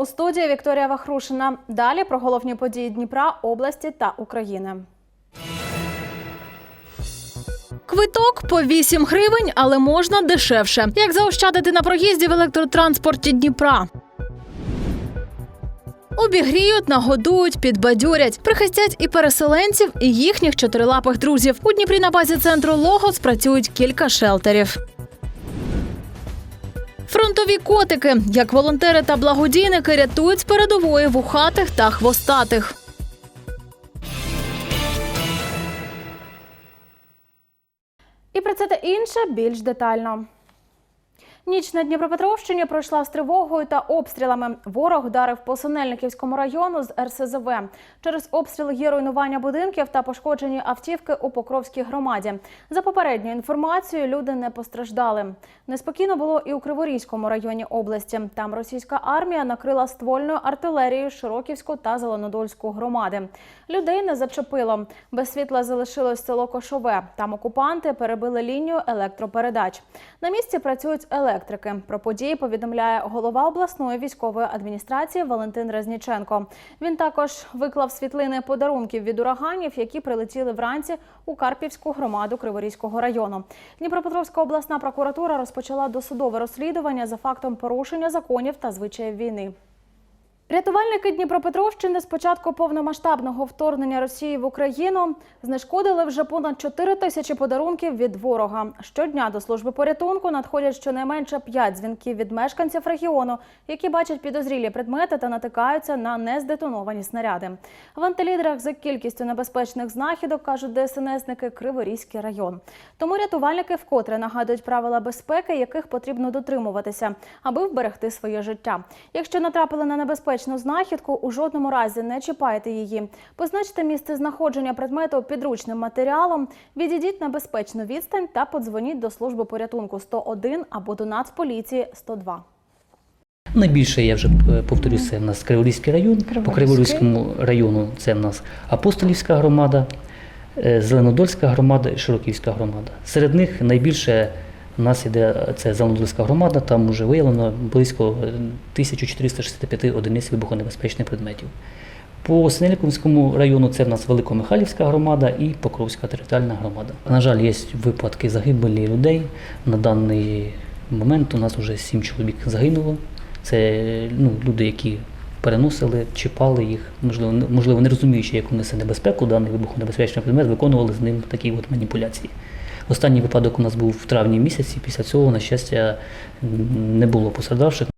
У студії Вікторія Вахрушина. Далі про головні події Дніпра, області та України. Квиток по 8 гривень, але можна дешевше. Як заощадити на проїзді в електротранспорті Дніпра? Обігріють, нагодують, підбадьорять, прихистять і переселенців, і їхніх чотирилапих друзів. У Дніпрі на базі центру Логос працюють кілька шелтерів. Фронтові котики, як волонтери та благодійники, рятують з передової вухатих та хвостатих. І про це та інше більш детально. Ніч на Дніпропетровщині пройшла з тривогою та обстрілами. Ворог вдарив по Синельниківському району з РСЗВ. Через обстріли є руйнування будинків та пошкоджені автівки у Покровській громаді. За попередньою інформацією, люди не постраждали. Неспокійно було і у Криворізькому районі області. Там російська армія накрила ствольною артилерією Широківську та Зеленодольську громади. Людей не зачепило. Без світла залишилось село Кошове. Там окупанти перебили лінію електропередач. На місці працюють електрики. Про події повідомляє голова обласної військової адміністрації Валентин Резніченко. Він також виклав світлини подарунків від ураганів, які прилетіли вранці у Карпівську громаду Криворізького району. Дніпропетровська обласна прокуратура розпочала досудове розслідування за фактом порушення законів та звичаїв війни. Рятувальники Дніпропетровщини з початку повномасштабного вторгнення Росії в Україну знешкодили вже понад 4 тисячі подарунків від ворога. Щодня до служби порятунку надходять щонайменше 5 дзвінків від мешканців регіону, які бачать підозрілі предмети та натикаються на нездетоновані снаряди. В антилідрах за кількістю небезпечних знахідок кажуть ДСНСники Криворізький район. Тому рятувальники вкотре нагадують правила безпеки, яких потрібно дотримуватися, аби вберегти своє життя. Якщо натрапили на небезпечну знахідку, у жодному разі не чіпайте її. Позначте місце знаходження предмету підручним матеріалом, відійдіть на безпечну відстань та подзвоніть до служби порятунку 101 або до Нацполіції 102. Найбільше я вже е, повторюю, це в нас Криворізький район. По Криворізькому району це в нас Апостолівська громада, е, Зеленодольська громада і Широківська громада. Серед них найбільше в нас іде е, це Зеленодольська громада, там вже виявлено близько е, 1465 одиниць вибухонебезпечних предметів. По Синельниковському району це в нас Великомихайлівська громада і Покровська територіальна громада. На жаль, є випадки загибелі людей. На даний момент у нас вже сім чоловік загинуло. Це ну, люди, які переносили, чіпали їх, можливо, можливо, не розуміючи, яку несе небезпеку даний вибухонебезпечний предмет, виконували з ним такі от маніпуляції. Останній випадок у нас був в травні місяці. Після цього, на щастя, не було пострадавших.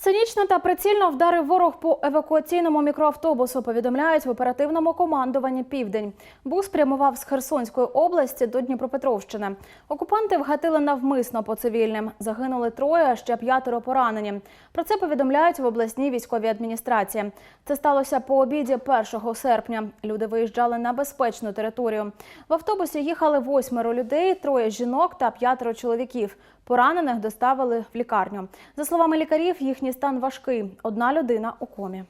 Цинічно та прицільно вдарив ворог по евакуаційному мікроавтобусу. Повідомляють в оперативному командуванні Південь. Бус прямував з Херсонської області до Дніпропетровщини. Окупанти вгатили навмисно по цивільним. Загинули троє, а ще п'ятеро поранені. Про це повідомляють в обласній військовій адміністрації. Це сталося по обіді 1 серпня. Люди виїжджали на безпечну територію. В автобусі їхали восьмеро людей, троє жінок та п'ятеро чоловіків. Поранених доставили в лікарню. За словами лікарів, їхній стан важкий. Одна людина у комі.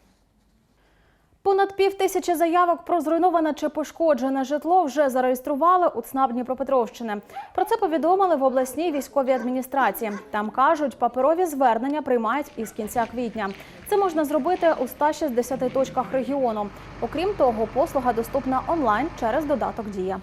Понад пів тисячі заявок про зруйноване чи пошкоджене житло вже зареєстрували у ЦНАП Дніпропетровщини. Про це повідомили в обласній військовій адміністрації. Там кажуть, паперові звернення приймають із кінця квітня. Це можна зробити у 160 точках регіону. Окрім того, послуга доступна онлайн через додаток Дія.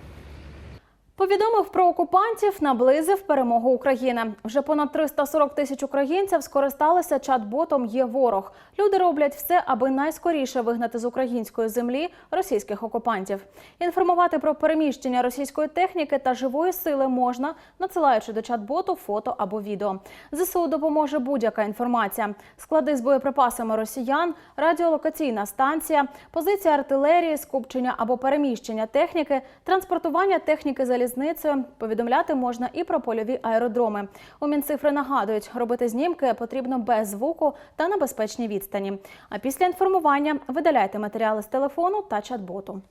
Повідомив про окупантів, наблизив перемогу України. Вже понад 340 тисяч українців скористалися чат-ботом «Є ворог». Люди роблять все, аби найскоріше вигнати з української землі російських окупантів. Інформувати про переміщення російської техніки та живої сили можна, надсилаючи до чат-боту фото або відео. ЗСУ допоможе будь-яка інформація: склади з боєприпасами росіян, радіолокаційна станція, позиція артилерії, скупчення або переміщення техніки, транспортування техніки залізницею. Повідомляти можна і про польові аеродроми. У Мінцифри нагадують, робити знімки потрібно без звуку та на безпечній відстані. А після інформування видаляйте матеріали з телефону та чат-боту.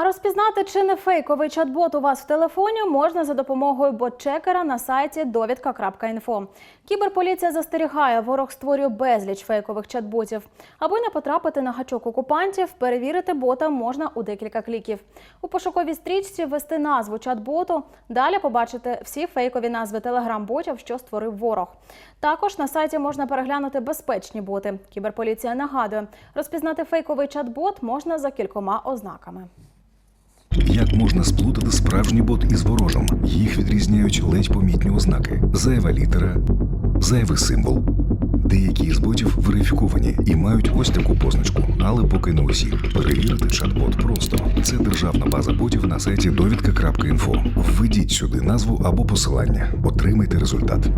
А розпізнати, чи не фейковий чат-бот у вас в телефоні, можна за допомогою бот-чекера на сайті довідка.інфо. Кіберполіція застерігає, ворог створює безліч фейкових чат-ботів. Аби не потрапити на гачок окупантів, перевірити бота можна у декілька кліків. У пошуковій стрічці ввести назву чат-боту, далі побачити всі фейкові назви телеграм-ботів, що створив ворог. Також на сайті можна переглянути безпечні боти. Кіберполіція нагадує, розпізнати фейковий чат-бот можна за кількома ознаками. Як можна сплутати справжній бот із ворожим? Їх відрізняють ледь помітні ознаки: зайва літера, зайвий символ. Деякі з ботів верифіковані і мають ось таку позначку, але поки не усі. Перевірити чат-бот просто. Це державна база ботів на сайті довідка.інфо. Введіть сюди назву або посилання. Отримайте результат.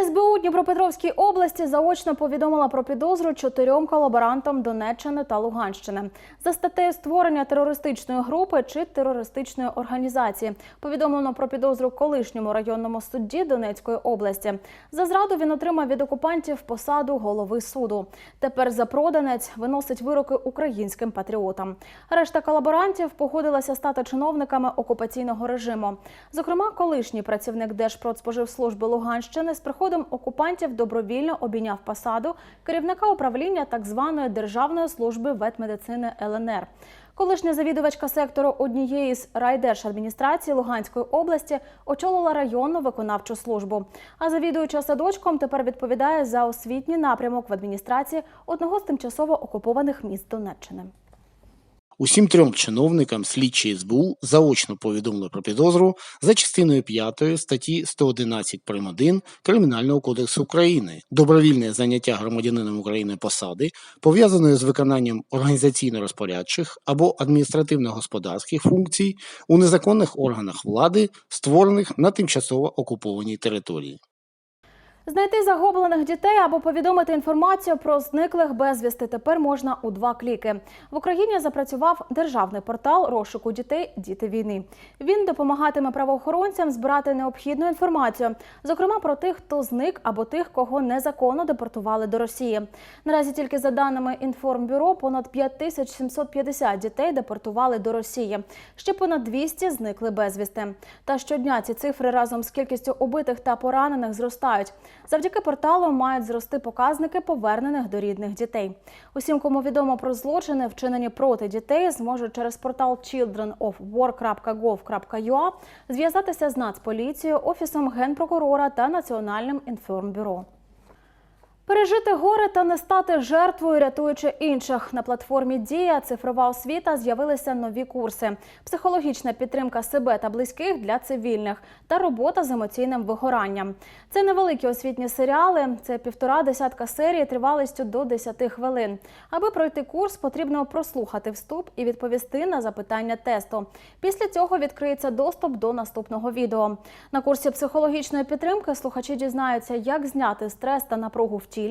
СБУ Дніпропетровській області заочно повідомила про підозру чотирьом колаборантам Донеччини та Луганщини за статтею створення терористичної групи чи терористичної організації. Повідомлено про підозру колишньому районному судді Донецької області. За зраду він отримав від окупантів посаду голови суду. Тепер запроданець виносить вироки українським патріотам. Решта колаборантів погодилася стати чиновниками окупаційного режиму. Зокрема, колишній працівник Держпродспоживслужби Луганщини з приходом окупантів добровільно обійняв посаду керівника управління так званої Державної служби ветмедицини ЛНР. Колишня завідувачка сектору однієї з райдержадміністрацій Луганської області очолила районну виконавчу службу. А завідуюча садочком тепер відповідає за освітній напрямок в адміністрації одного з тимчасово окупованих міст Донеччини. Усім трьом чиновникам слідчі СБУ заочно повідомили про підозру за частиною 5 статті 111 прим. 1 Кримінального кодексу України добровільне заняття громадянином України посади, пов'язаної з виконанням організаційно-розпорядчих або адміністративно-господарських функцій у незаконних органах влади, створених на тимчасово окупованій території. Знайти загублених дітей або повідомити інформацію про зниклих безвісти тепер можна у два кліки. В Україні запрацював державний портал розшуку дітей Діти війни. Він допомагатиме правоохоронцям збирати необхідну інформацію, зокрема про тих, хто зник або тих, кого незаконно депортували до Росії. Наразі тільки за даними інформбюро, понад 5750 дітей депортували до Росії. Ще понад 200 зникли безвісти. Та щодня ці цифри разом з кількістю убитих та поранених зростають. Завдяки порталу мають зрости показники повернених до рідних дітей. Усім, кому відомо про злочини, вчинені проти дітей, зможуть через портал childrenofwar.gov.ua зв'язатися з Нацполіцією, офісом генпрокурора та Національним інформбюро. Пережити горе та не стати жертвою, рятуючи інших на платформі Дія цифрова освіта з'явилися нові курси: психологічна підтримка себе та близьких для цивільних та робота з емоційним вигоранням. Це невеликі освітні серіали. Це півтора десятка серій тривалістю до 10 хвилин. Аби пройти курс, потрібно прослухати вступ і відповісти на запитання тесту. Після цього відкриється доступ до наступного відео. На курсі психологічної підтримки слухачі дізнаються, як зняти стрес та напругу в тілі,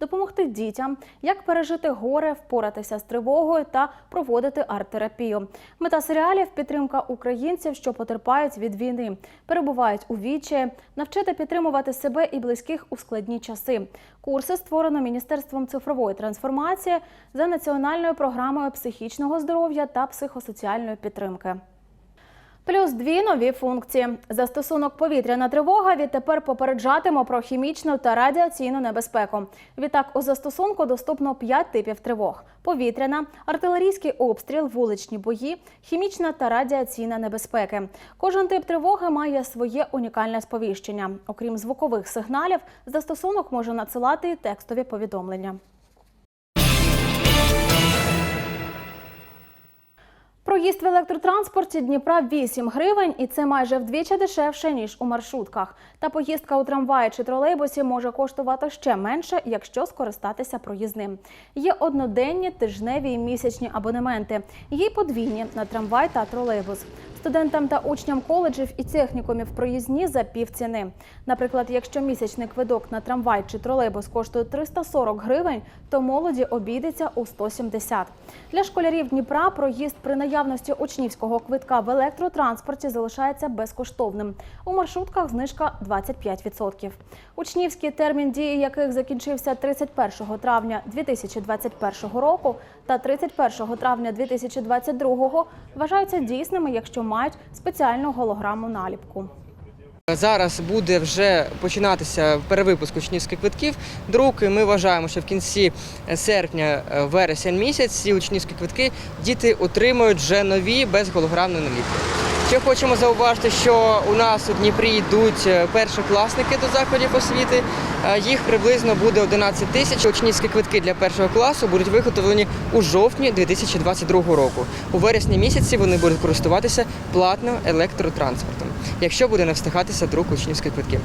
допомогти дітям, як пережити горе, впоратися з тривогою та проводити арт-терапію. Мета серіалів підтримка українців, що потерпають від війни, перебувають у вічі, навчити підтримувати себе і близьких у складні часи. Курси створено Міністерством цифрової трансформації за національною програмою психічного здоров'я та психосоціальної підтримки. Плюс дві нові функції. Застосунок повітряна тривога відтепер попереджатиме про хімічну та радіаційну небезпеку. Відтак у застосунку доступно п'ять типів тривог: повітряна, артилерійський обстріл, вуличні бої, хімічна та радіаційна небезпеки. Кожен тип тривоги має своє унікальне сповіщення. Окрім звукових сигналів, застосунок може надсилати і текстові повідомлення. Проїзд в електротранспорті Дніпра 8 гривень, і це майже вдвічі дешевше ніж у маршрутках. Та поїздка у трамваї чи тролейбусі може коштувати ще менше, якщо скористатися проїзним. Є одноденні, тижневі і місячні абонементи. Є подвійні на трамвай та тролейбус. Студентам та учням коледжів і технікумів проїзні за півціни. Наприклад, якщо місячний квиток на трамвай чи тролейбус коштує 340 гривень, то молоді обійдеться у 170. Для школярів Дніпра проїзд при наявності учнівського квитка в електротранспорті залишається безкоштовним. У маршрутках знижка 25%. Учнівський термін дії яких закінчився 31 травня 2021 року та 31 травня 2022 вважаються дійсними, якщо мають спеціальну голограму наліпку. Зараз буде вже починатися перевипуск учнівських квитків. Друки ми вважаємо, що в кінці серпня, е, вересень місяць ці учнівські квитки діти отримують вже нові без голограмної наліпки. Ще хочемо зауважити, що у нас у Дніпрі йдуть е, першокласники до закладів освіти. Е, Їх приблизно буде 11 тисяч. Учнівські квитки для першого класу будуть виготовлені у жовтні 2022 року. У вересні місяці вони будуть користуватися платним електротранспортом, якщо буде не встигатися друк учнівських квитків.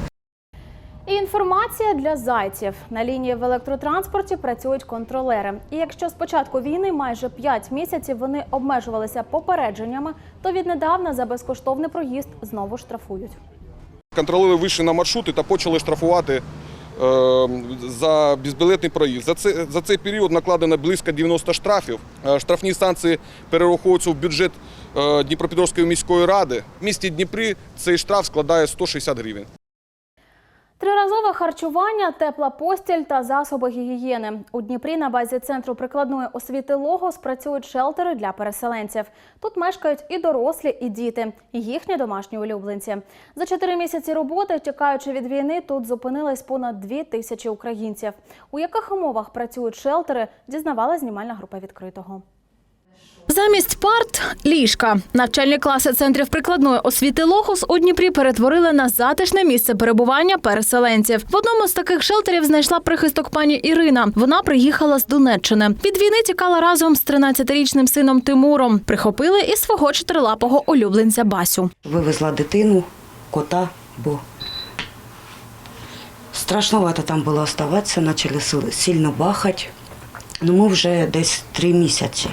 І інформація для зайців на лінії в електротранспорті працюють контролери. І якщо з початку війни майже 5 місяців вони обмежувалися попередженнями, то віднедавна за безкоштовний проїзд знову штрафують. Контролери вийшли на маршрути та почали штрафувати за безбілетний проїзд. За, це, за цей період накладено близько 90 штрафів. Е, Штрафні санкції перераховуються в бюджет е, Дніпропетровської міської ради. В місті Дніпрі цей штраф складає 160 гривень. Триразове харчування, тепла постіль та засоби гігієни. У Дніпрі на базі центру прикладної освіти Логос працюють шелтери для переселенців. Тут мешкають і дорослі, і діти, і їхні домашні улюбленці. За чотири місяці роботи, тікаючи від війни, тут зупинились понад дві тисячі українців. У яких умовах працюють шелтери, дізнавала знімальна група відкритого. Замість парт ліжка. Навчальні класи центрів прикладної освіти Логос у Дніпрі перетворили на затишне місце перебування переселенців. В одному з таких шелтерів знайшла прихисток пані Ірина. Вона приїхала з Донеччини. Від війни тікала разом з 13-річним сином Тимуром. Прихопили і свого чотирилапого улюбленця Басю. Вивезла дитину, кота, бо страшновато там було оставатися, почали сил- сильно бахати. Ну, ми вже десь три місяці.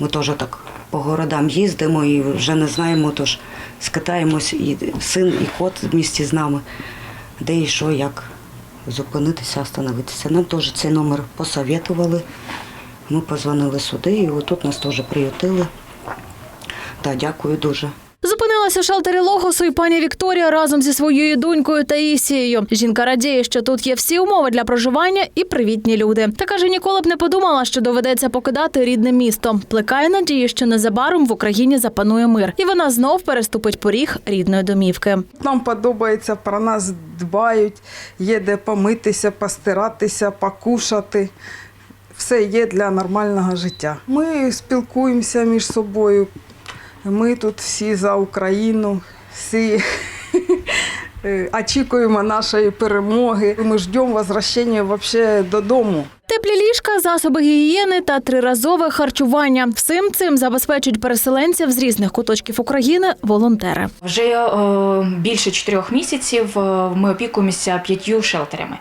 Ми теж так по городам їздимо і вже не знаємо, тож скатаємось і син, і кот в місті з нами, де і що, як зупинитися, остановитися. Нам теж цей номер посоветували. Ми позвонили сюди, і отут нас теж приютили. Так, дякую дуже. Зупинилася у шелтері Логосу і пані Вікторія разом зі своєю донькою Таїсією. Жінка радіє, що тут є всі умови для проживання і привітні люди. Та каже, ніколи б не подумала, що доведеться покидати рідне місто. Плекає надію, що незабаром в Україні запанує мир, і вона знов переступить поріг рідної домівки. Нам подобається, про нас дбають, є де помитися, постиратися, покушати. Все є для нормального життя. Ми спілкуємося між собою. Ми тут всі за Україну, всі е, очікуємо нашої перемоги. Ми ждемо возвращення вообще додому. Теплі ліжка, засоби гігієни та триразове харчування. Всім цим забезпечують переселенців з різних куточків України волонтери. Вже е, більше чотирьох місяців е, ми опікуємося п'ятью шелтерами.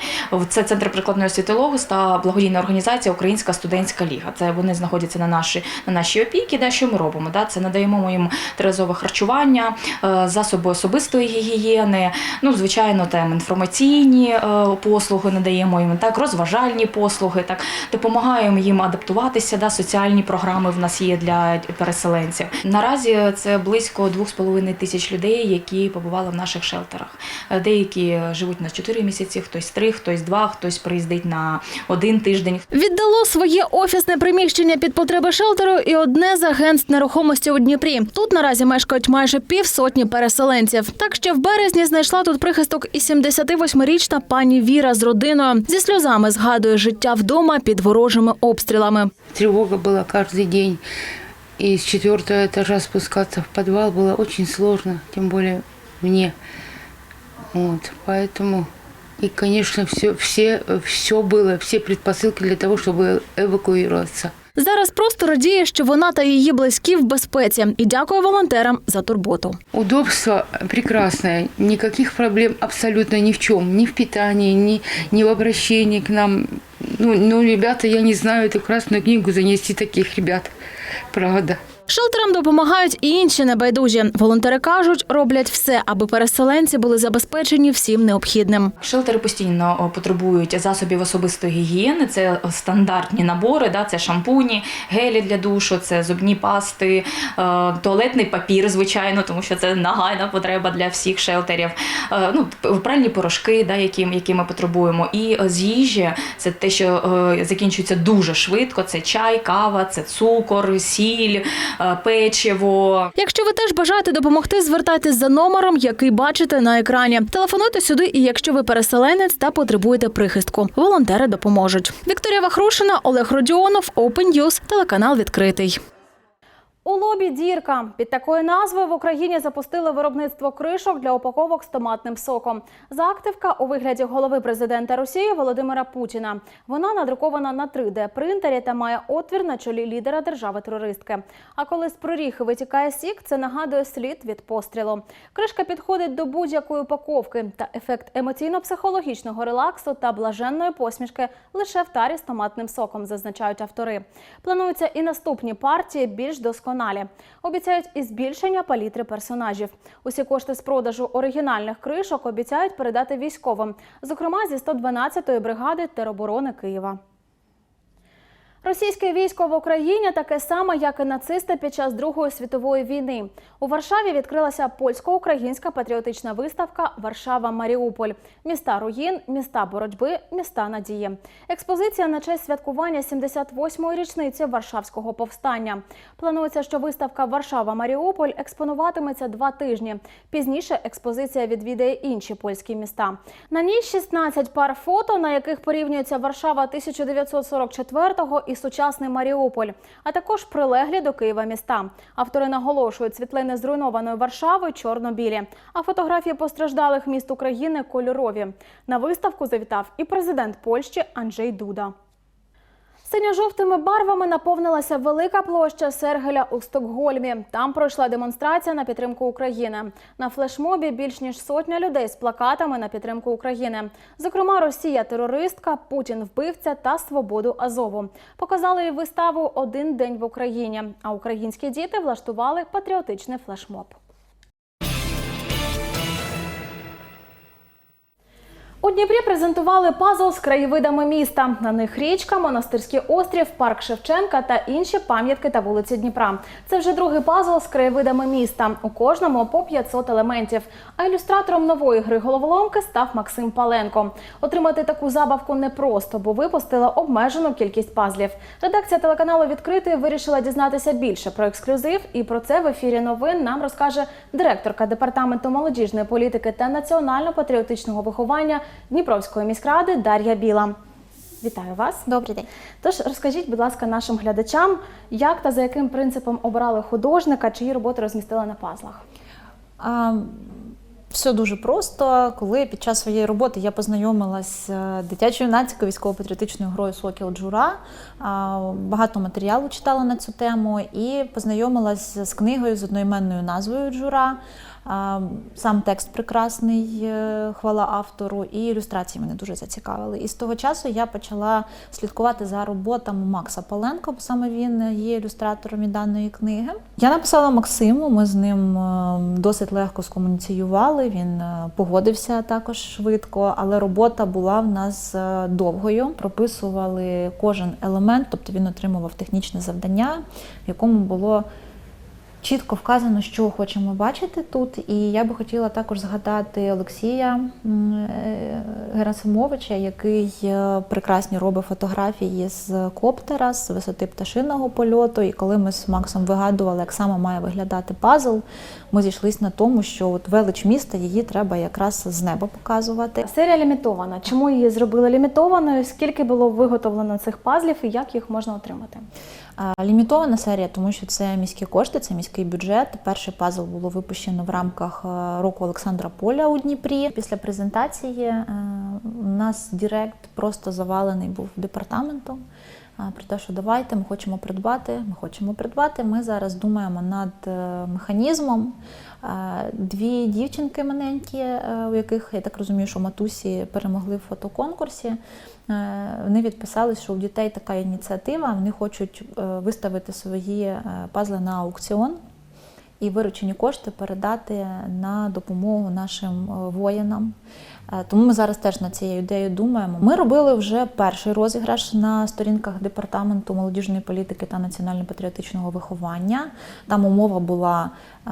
Це центр прикладної освіти Логос та благодійна організація Українська студентська ліга. Це вони знаходяться на нашій на нашій опіки. Да, що ми робимо? Да? Це надаємо їм триразове харчування, е, засоби особистої гігієни. Ну, звичайно, там інформаційні послуги надаємо їм, так розважальні послуги. Так допомагаємо їм адаптуватися. Да, соціальні програми в нас є для переселенців. Наразі це близько 2,5 тисяч людей, які побували в наших шелтерах. Е, Деякі живуть на 4 місяці, хтось 3, хтось 2, хтось приїздить на один тиждень. Віддало своє офісне приміщення під потреби шелтеру і одне з агентств нерухомості у Дніпрі. Тут наразі мешкають майже півсотні переселенців. Так ще в березні знайшла тут прихисток і 78-річна пані Віра з родиною. Зі сльозами згадує життя вдома під ворожими обстрілами. Тревога была каждый день. И с четвертого этажа спускаться в подвал было очень сложно, тем более мне. Вот, поэтому и, конечно, все, все, все было, все предпосылки для того, чтобы эвакуироваться. Зараз просто радіє, що вона та її близькі в безпеці, і дякує волонтерам за турботу. Удобство прекрасное, никаких проблем абсолютно ни в чем, ни в питании, ни, ни в обращении к нам. Ну, ну, ребята, я не знаю, эту красную книгу занести таких ребят, правда. Шелтерам допомагають і інші небайдужі. Волонтери кажуть, роблять все, аби переселенці були забезпечені всім необхідним. Шелтери постійно потребують засобів особистої гігієни. Це стандартні набори, да, це шампуні, гелі для душу, це зубні пасти, е, туалетний папір, звичайно, тому що це нагальна потреба для всіх шелтерів. Е, ну, пральні порошки, да, які, які ми потребуємо. І е, з їжі це те, що закінчується дуже швидко. Це чай, кава, це цукор, сіль, печиво. Якщо ви теж бажаєте допомогти, звертайтесь за номером, який бачите на екрані. Телефонуйте сюди, і якщо ви переселенець та потребуєте прихистку, волонтери допоможуть. Вікторія Вахрушина, Олег Родіонов, Open News, телеканал відкритий. У лобі дірка під такою назвою в Україні запустили виробництво кришок для упаковок з томатним соком. Заактивка у вигляді голови президента Росії Володимира Путіна. Вона надрукована на 3D принтері та має отвір на чолі лідера держави-терористки. А коли з проріхи витікає сік, це нагадує слід від пострілу. Кришка підходить до будь-якої упаковки та ефект емоційно-психологічного релаксу та блаженної посмішки лише в тарі з томатним соком, зазначають автори. Плануються і наступні партії більш досконалі. Обіцяють і збільшення палітри персонажів. Усі кошти з продажу оригінальних кришок обіцяють передати військовим, зокрема зі 112-ї бригади тероборони Києва. Російське військо в Україні таке саме, як і нацисти під час Другої світової війни. У Варшаві відкрилася польсько-українська патріотична виставка Варшава Маріуполь. Міста руїн, міста боротьби, міста надії. Експозиція на честь святкування 78-ї річниці Варшавського повстання. Планується, що виставка Варшава Маріуполь експонуватиметься два тижні. Пізніше експозиція відвідає інші польські міста. На ній 16 пар фото, на яких порівнюється Варшава 1944-го і сучасний Маріуполь, а також прилеглі до Києва міста. Автори наголошують, світлини зруйнованої Варшави чорно-білі, а фотографії постраждалих міст України кольорові. На виставку завітав і президент Польщі Анджей Дуда. Синьо-жовтими барвами наповнилася велика площа Сергеля у Стокгольмі. Там пройшла демонстрація на підтримку України. На флешмобі більш ніж сотня людей з плакатами на підтримку України. Зокрема, Росія терористка, Путін вбивця та свободу Азову. Показали і виставу Один день в Україні. А українські діти влаштували патріотичний флешмоб. У Дніпрі презентували пазл з краєвидами міста. На них річка, монастирський острів, парк Шевченка та інші пам'ятки та вулиці Дніпра. Це вже другий пазл з краєвидами міста. У кожному по 500 елементів. А ілюстратором нової гри головоломки став Максим Паленко. Отримати таку забавку непросто, бо випустила обмежену кількість пазлів. Редакція телеканалу відкритий вирішила дізнатися більше про ексклюзив. І про це в ефірі новин нам розкаже директорка департаменту молодіжної політики та національно-патріотичного виховання Дніпровської міськради Дар'я Біла. Вітаю вас. Добрий день. Тож розкажіть, будь ласка, нашим глядачам, як та за яким принципом обрали художника, чиї роботи розмістили на пазлах? А, все дуже просто. Коли під час своєї роботи я познайомилась з дитячою нацькою військово-патріотичною грою Сокіл Джура, багато матеріалу читала на цю тему і познайомилась з книгою з одноіменною назвою Джура. Сам текст прекрасний, е, хвала автору, і ілюстрації мене дуже зацікавили. І з того часу я почала слідкувати за роботами Макса Паленко, бо саме він є ілюстратором і даної книги. Я написала Максиму, ми з ним е, досить легко скомуніціювали. Він е, погодився також швидко, але робота була в нас довгою. Прописували кожен елемент, тобто він отримував технічне завдання, в якому було чітко вказано, що хочемо бачити тут. І я би хотіла також згадати Олексія е, Герасимовича, який е, прекрасні робить фотографії з коптера, з висоти пташиного польоту. І коли ми з Максом вигадували, як саме має виглядати пазл, ми зійшлися на тому, що от велич міста її треба якраз з неба показувати. Серія лімітована. Чому її зробили лімітованою? Скільки було виготовлено цих пазлів і як їх можна отримати? Лімітована серія, тому що це міські кошти, це міський бюджет. Перший пазл було випущено в рамках е, року Олександра Поля у Дніпрі. Після презентації е, у нас Дірект просто завалений був департаментом. про те, що давайте, ми хочемо придбати, ми хочемо придбати. Ми зараз думаємо над е, механізмом. Дві дівчинки маленькі, у яких, я так розумію, що матусі перемогли в фотоконкурсі. Е, Вони відписали, що у дітей така ініціатива, вони хочуть е, виставити свої е, пазли на аукціон і виручені кошти передати на допомогу нашим воїнам. Е, Тому ми зараз теж над цією ідеєю думаємо. Ми робили вже перший розіграш на сторінках департаменту молодіжної політики та національно-патріотичного виховання. Там умова була е,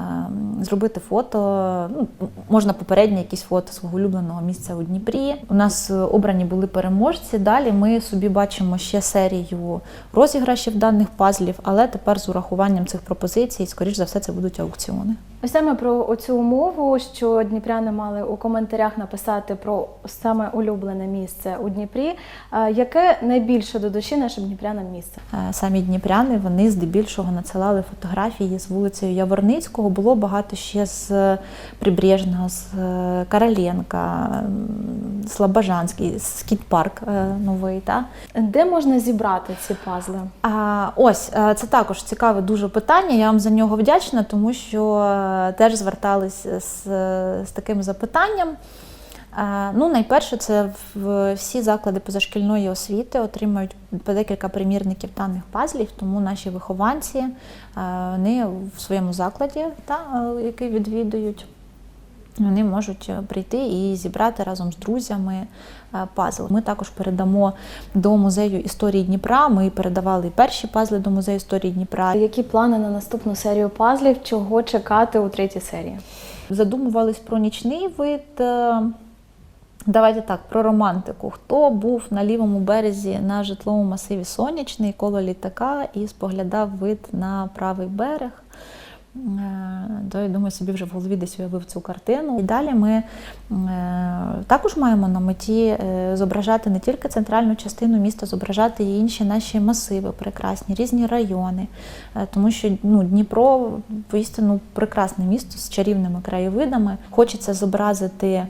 зробити фото. Ну, можна попереднє якісь фото свого улюбленого місця у Дніпрі. У нас е, обрані були переможці. Далі ми собі бачимо ще серію розіграшів даних пазлів, але тепер з урахуванням цих пропозицій, скоріш за все, це будуть аукціони. Ось саме про оцю умову, що дніпряни мали у коментарях написати про саме улюблене місце у Дніпрі. Е, Яке найбільше до душі нашим дніпрянам місце? Е, Самі дніпряни вони здебільшого надсилали фотографії з вулицею Яворницького. Було багато ще з Прибрежного, з е, Короленка, Слобожанський, Скіт-парк новий. Та? Де можна зібрати ці пазли? А, ось це також цікаве дуже питання. Я вам за нього вдячна, тому що теж звертались з, з таким запитанням. Е, Ну, найперше, це всі заклади позашкільної освіти отримають по декілька примірників даних пазлів, тому наші вихованці е, вони в своєму закладі, та, е, який відвідують, вони можуть е, прийти і зібрати разом з друзями е, пазл. Ми також передамо до музею історії Дніпра. Ми передавали перші пазли до музею історії Дніпра. Які плани на наступну серію пазлів? Чого чекати у третій серії? Задумувались про нічний вид. е, Давайте так, про романтику. Хто був на лівому березі на житловому масиві Сонячний коло літака і споглядав вид на правий берег? Е, То я думаю, собі вже в голові десь уявив цю картину. І далі ми е, також маємо на меті е, зображати не тільки центральну частину міста, зображати і інші наші масиви прекрасні, різні райони. Тому що ну, Дніпро воістину прекрасне місто з чарівними краєвидами. Хочеться зобразити,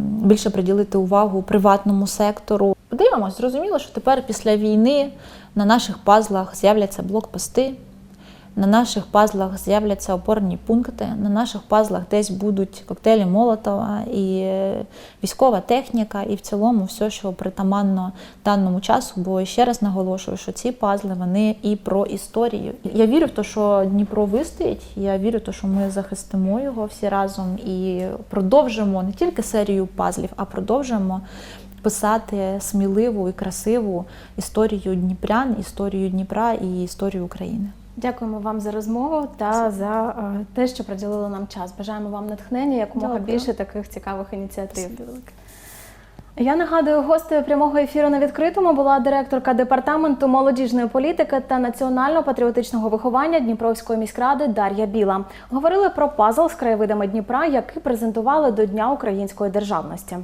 більше приділити увагу приватному сектору. Подивимось, зрозуміло, що тепер після війни на наших пазлах з'являться блокпости. На наших пазлах з'являться опорні пункти, на наших пазлах десь будуть коктейлі Молотова і військова техніка, і в цілому все, що притаманно даному часу. Бо ще раз наголошую, що ці пазли вони і про історію. Я вірю в те, що Дніпро вистоїть. Я вірю в те, що ми захистимо його всі разом і продовжимо не тільки серію пазлів, а продовжимо писати сміливу і красиву історію Дніпрян, історію Дніпра і історію України. Дякуємо вам за розмову та за е, те, що приділили нам час. Бажаємо вам натхнення, якомога Дякую. більше таких цікавих ініціатив. Я нагадую, гостею прямого ефіру на відкритому була директорка департаменту молодіжної політики та національно-патріотичного виховання Дніпровської міськради Дар'я Біла. Говорили про пазл з краєвидами Дніпра, який презентували до Дня української державності.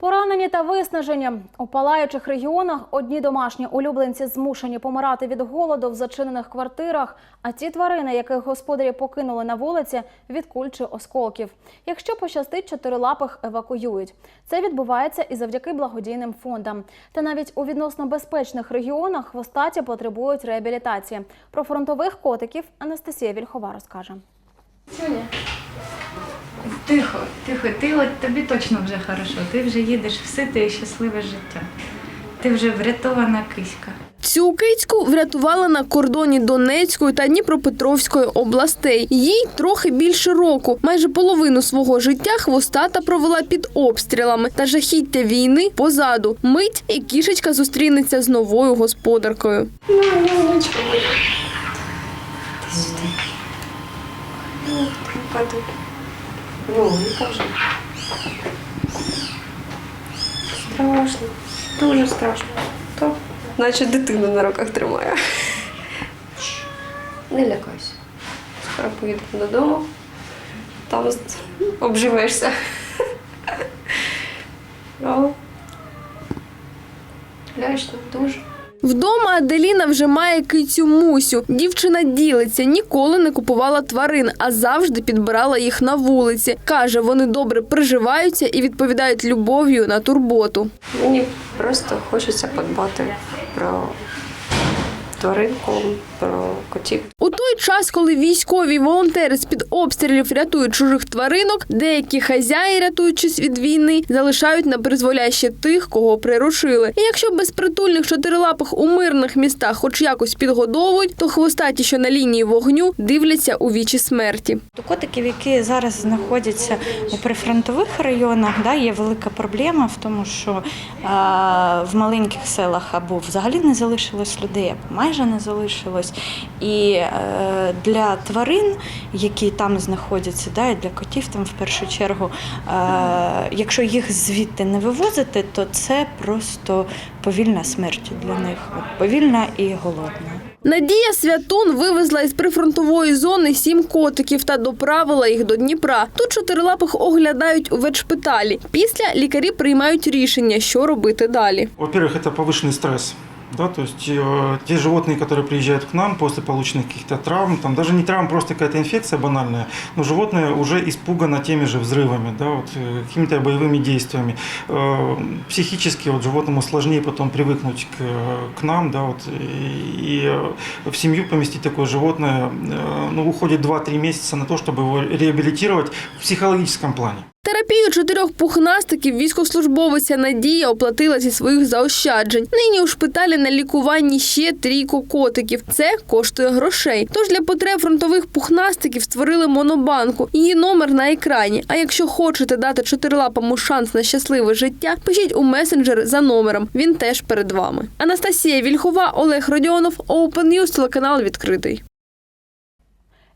Поранені та виснажені у палаючих регіонах одні домашні улюбленці змушені помирати від голоду в зачинених квартирах. А ті тварини, яких господарі покинули на вулиці, від куль чи осколків. Якщо пощастить, чотирилапих евакуюють. Це відбувається і завдяки благодійним фондам. Та навіть у відносно безпечних регіонах хвостаті потребують реабілітації. Про фронтових котиків Анастасія Вільхова розкаже. Тихо, тихо, ти от тобі точно вже хорошо. Ти вже їдеш в сите і щасливе життя. Ти вже врятована киська. Цю кицьку врятували на кордоні Донецької та Дніпропетровської областей. Їй трохи більше року. Майже половину свого життя хвостата провела під обстрілами та жахіття війни позаду. Мить і кішечка зустрінеться з новою господаркою. Страшно, дуже страшно. То, наче дитину на руках тримаю. Не лякайся. Скоро поїдемо додому, там обживешся. Лячно, дуже. Вдома Аделіна вже має кицю Мусю. Дівчина ділиться, ніколи не купувала тварин, а завжди підбирала їх на вулиці. Каже, вони добре приживаються і відповідають любов'ю на турботу. Мені просто хочеться подбати про тваринку, про котів. У той час, коли військові волонтери з під обстрілів рятують чужих тваринок, деякі хазяї, рятуючись від війни, залишають на призволяще тих, кого прирушили. І якщо безпритульних чотирилапих у мирних містах хоч якось підгодовують, то хвостаті, що на лінії вогню, дивляться у вічі смерті. До котиків, які зараз знаходяться у прифронтових районах, да, є велика проблема в тому, що а, в маленьких селах або взагалі не залишилось людей, або майже не залишилось І е, для тварин, які там знаходяться, да, і для котів там в першу чергу, е, якщо їх звідти не вивозити, то це просто повільна смерть для них. От, повільна і голодна. Надія Святун вивезла із прифронтової зони сім котиків та доправила їх до Дніпра. Тут чотирилапих оглядають у ветшпиталі. Після лікарі приймають рішення, що робити далі. Во-первых, это повышенный стресс. Да, то есть э, те животные, которые приезжают к нам после полученных каких-то травм, там даже не травм, просто какая-то инфекция банальная, но животное уже испугано теми же взрывами, да, вот, э, какими-то боевыми действиями. Э, психически вот, животному сложнее потом привыкнуть к, к нам, да, вот, и, и в семью поместить такое животное э, ну, уходит 2-3 месяца на то, чтобы его реабилитировать в психологическом плане. Терапію чотирьох пухнастиків військовослужбовиця Надія оплатила зі своїх заощаджень. Нині у шпиталі на лікуванні ще трійко котиків. Це коштує грошей. Тож для потреб фронтових пухнастиків створили монобанку. Її номер на екрані. А якщо хочете дати чотирилапому шанс на щасливе життя, пишіть у месенджер за номером. Він теж перед вами. Анастасія Вільхова, Олег Родіонов, Open News, телеканал відкритий.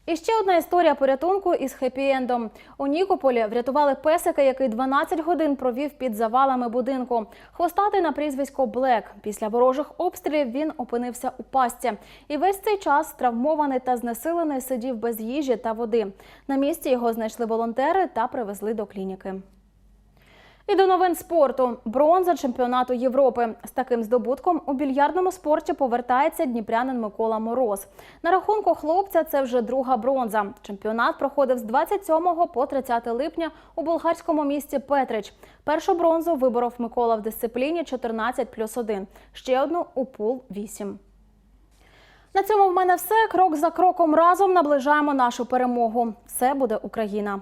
І ще одна історія порятунку із хеппі-ендом. У Нікополі врятували песика, який 12 годин провів під завалами будинку. Хвостатий на прізвисько Блек. Після ворожих обстрілів він опинився у пастці. І весь цей час травмований та знесилений сидів без їжі та води. На місці його знайшли волонтери та привезли до клініки. І до новин спорту. Бронза чемпіонату Європи. З таким здобутком у більярдному спорті повертається дніпрянин Микола Мороз. На рахунку хлопця це вже друга бронза. Чемпіонат проходив з 27 по 30 липня у болгарському місті Петрич. Першу бронзу виборов Микола в дисципліні 14 плюс 1. Ще одну у пул 8. На цьому в мене все. Крок за кроком разом наближаємо нашу перемогу. Все буде Україна.